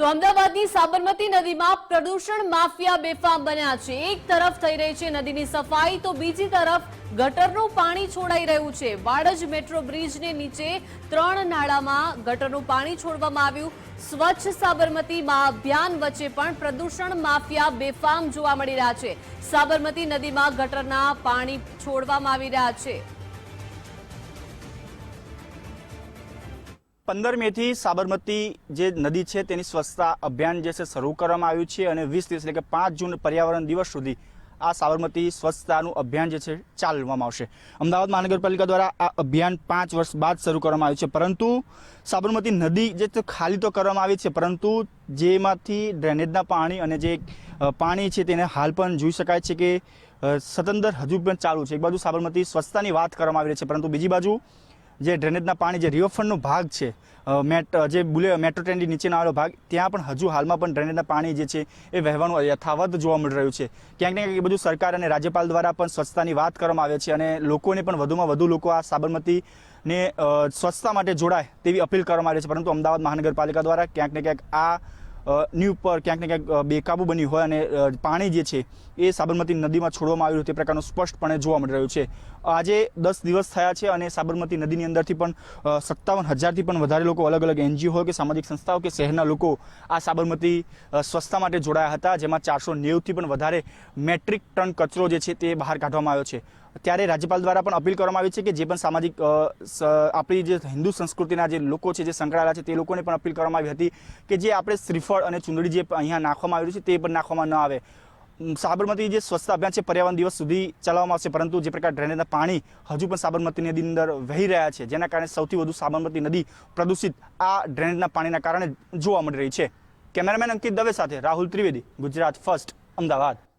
તો અમદાવાદની સાબરમતી નદીમાં પ્રદૂષણ માફિયા બેફામ બન્યા છે. એક તરફ થઈ રહી છે નદીની સફાઈ, તો બીજી તરફ ગટરનું પાણી છોડાઈ રહ્યું છે. વાડજ મેટ્રો બ્રિજને નીચે ત્રણ નાળામાં ગટરનું પાણી છોડવામાં આવ્યું. સ્વચ્છ સાબરમતીમાં અભિયાન વચ્ચે પણ પ્રદૂષણ માફિયા બેફામ જોવા મળી રહ્યા છે. સાબરમતી નદીમાં ગટરના પાણી છોડવામાં આવી રહ્યા છે. પંદર મેથી સાબરમતી જે નદી છે તેની સ્વચ્છતા અભિયાન જે છે શરૂ કરવામાં આવ્યું છે અને વીસ દિવસ એટલે કે પાંચ જૂન પર્યાવરણ દિવસ સુધી આ સાબરમતી સ્વચ્છતાનું અભિયાન જે છે ચાલવામાં આવશે. અમદાવાદ મહાનગરપાલિકા દ્વારા આ અભિયાન પાંચ વર્ષ બાદ શરૂ કરવામાં આવ્યું છે. પરંતુ સાબરમતી નદી જે ખાલી તો કરવામાં આવી છે, પરંતુ જેમાંથી ડ્રેનેજના પાણી અને જે પાણી છે તેને હાલ પણ જોઈ શકાય છે કે સતંદર હજુ પણ ચાલુ છે. એક બાજુ સાબરમતી સ્વચ્છતાની વાત કરવામાં આવી રહી છે, પરંતુ બીજી બાજુ જે ડ્રેનેજના પાણી જે રિવરફ્રન્ટનો ભાગ છે મેટ જે બુલે, મેટ્રો ટ્રેનની નીચેનો આવેલો ભાગ, ત્યાં પણ હજુ હાલમાં પણ ડ્રેનેજના પાણી જે છે એ વહેવાનું યથાવત જોવા મળી રહ્યું છે. ક્યાંક ને ક્યાંક એ બધું સરકાર અને રાજ્યપાલ દ્વારા પણ સ્વચ્છતાની વાત કરવામાં આવે છે અને લોકોને પણ વધુમાં વધુ લોકો આ સાબરમતીને સ્વચ્છતા માટે જોડાય તેવી અપીલ કરવામાં આવી છે. પરંતુ અમદાવાદ મહાનગરપાલિકા દ્વારા ક્યાંક ને ક્યાંક આ ની ઉપર ક્યાંક ને ક્યાંક બેકાબુ બની હોય અને પાણી જે છે એ સાબરમતી નદીમાં છોડવામાં આવ્યું તે પ્રકારનું સ્પષ્ટપણે જોવા મળી રહ્યું છે. આજે દસ દિવસ થયા છે અને સાબરમતી નદીની અંદરથી પણ સત્તાવન હજારથી પણ વધારે લોકો અલગ અલગ એનજીઓ હોય કે સામાજિક સંસ્થાઓ કે શહેરના લોકો આ સાબરમતી સ્વચ્છતા માટે જોડાયા હતા, જેમાં ચારસો નેવુંથી પણ વધારે મેટ્રિક ટન કચરો જે છે તે બહાર કાઢવામાં આવ્યો છે. ત્યારે રાજ્યપાલ દ્વારા પણ અપીલ કરવામાં આવી છે કે જે પણ સામાજિક આપણી જે હિન્દુ સંસ્કૃતિના જે લોકો છે, જે સંકળાયેલા છે, તે લોકોને પણ અપીલ કરવામાં આવી હતી કે જે આપણે શ્રીફળ અને ચુંદડી જે અહીંયા નાખવામાં આવ્યું છે, તે પણ નાખવામાં ન આવે. સાબરમતી જે સ્વચ્છતા અભિયાન છે, પર્યાવરણ દિવસ સુધી ચલાવવામાં આવશે, પરંતુ જે પ્રકાર ડ્રેનેજના પાણી હજુ પણ સાબરમતી નદીની અંદર વહી રહ્યા છે, જેના કારણે સૌથી વધુ સાબરમતી નદી પ્રદૂષિત આ ડ્રેનેજના પાણીના કારણે જોવા મળી રહી છે. કેમેરામેન અંકિત દવે સાથે રાહુલ ત્રિવેદી, ગુજરાત ફર્સ્ટ, અમદાવાદ.